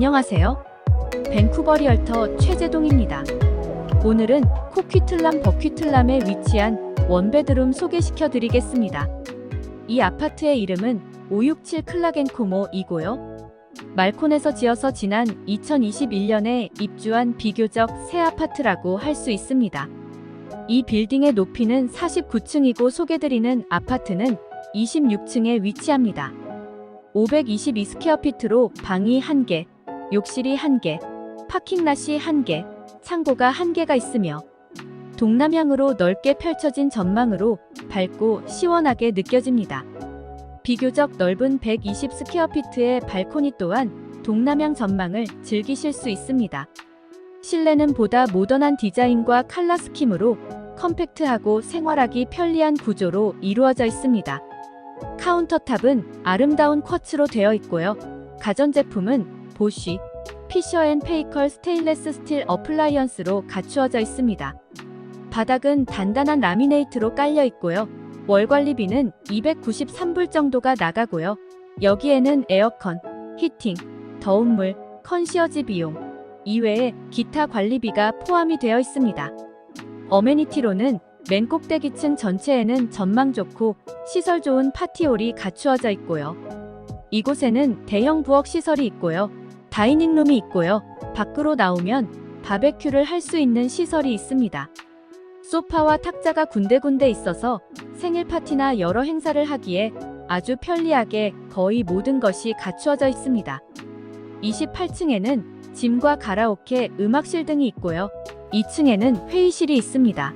안녕하세요. 밴쿠버 리얼터 최재동입니다. 오늘은 코퀴틀람 버퀴틀람에 위치한 원베드룸 소개시켜 드리겠습니다. 이 아파트의 이름은 567 클라겐코모 이고요. 말콘에서 지어서 지난 2021년에 입주한 비교적 새 아파트라고 할 수 있습니다. 이 빌딩의 높이는 49층이고 소개드리는 아파트는 26층에 위치합니다. 522스퀘어피트로 방이 1개, 욕실이 1개, 파킹랏이 1개, 창고가 1개가 있으며 동남향으로 넓게 펼쳐진 전망으로 밝고 시원하게 느껴집니다. 비교적 넓은 120 스퀘어피트의 발코니 또한 동남향 전망을 즐기실 수 있습니다. 실내는 보다 모던한 디자인과 칼라 스킴으로 컴팩트하고 생활하기 편리한 구조로 이루어져 있습니다. 카운터탑은 아름다운 쿼츠로 되어 있고요. 가전제품은 보쉬, 피셔앤페이컬 스테인레스 스틸 어플라이언스로 갖추어져 있습니다. 바닥은 단단한 라미네이트로 깔려 있고요. 월 관리비는 293불 정도가 나가고요. 여기에는 에어컨, 히팅, 더운 물, 컨시어지 비용, 이외에 기타 관리비가 포함이 되어 있습니다. 어메니티로는 맨 꼭대기층 전체에는 전망 좋고 시설 좋은 파티홀이 갖추어져 있고요. 이곳에는 대형 부엌 시설이 있고요. 다이닝룸이 있고요. 밖으로 나오면 바베큐를 할 수 있는 시설이 있습니다. 소파와 탁자가 군데군데 있어서 생일 파티나 여러 행사를 하기에 아주 편리하게 거의 모든 것이 갖추어져 있습니다. 28층에는 짐과 가라오케, 음악실 등이 있고요. 2층에는 회의실이 있습니다.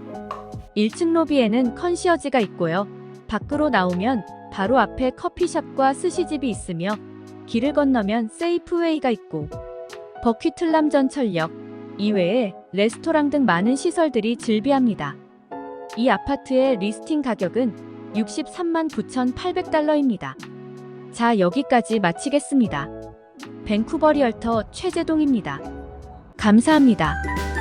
1층 로비에는 컨시어지가 있고요. 밖으로 나오면 바로 앞에 커피숍과 스시집이 있으며 길을 건너면 세이프웨이가 있고 버퀴틀람 전철역 이외에 레스토랑 등 많은 시설들이 즐비합니다. 이 아파트의 리스팅 가격은 63만 9,800달러입니다. 자, 여기까지 마치겠습니다. 밴쿠버 리얼터 최재동입니다. 감사합니다.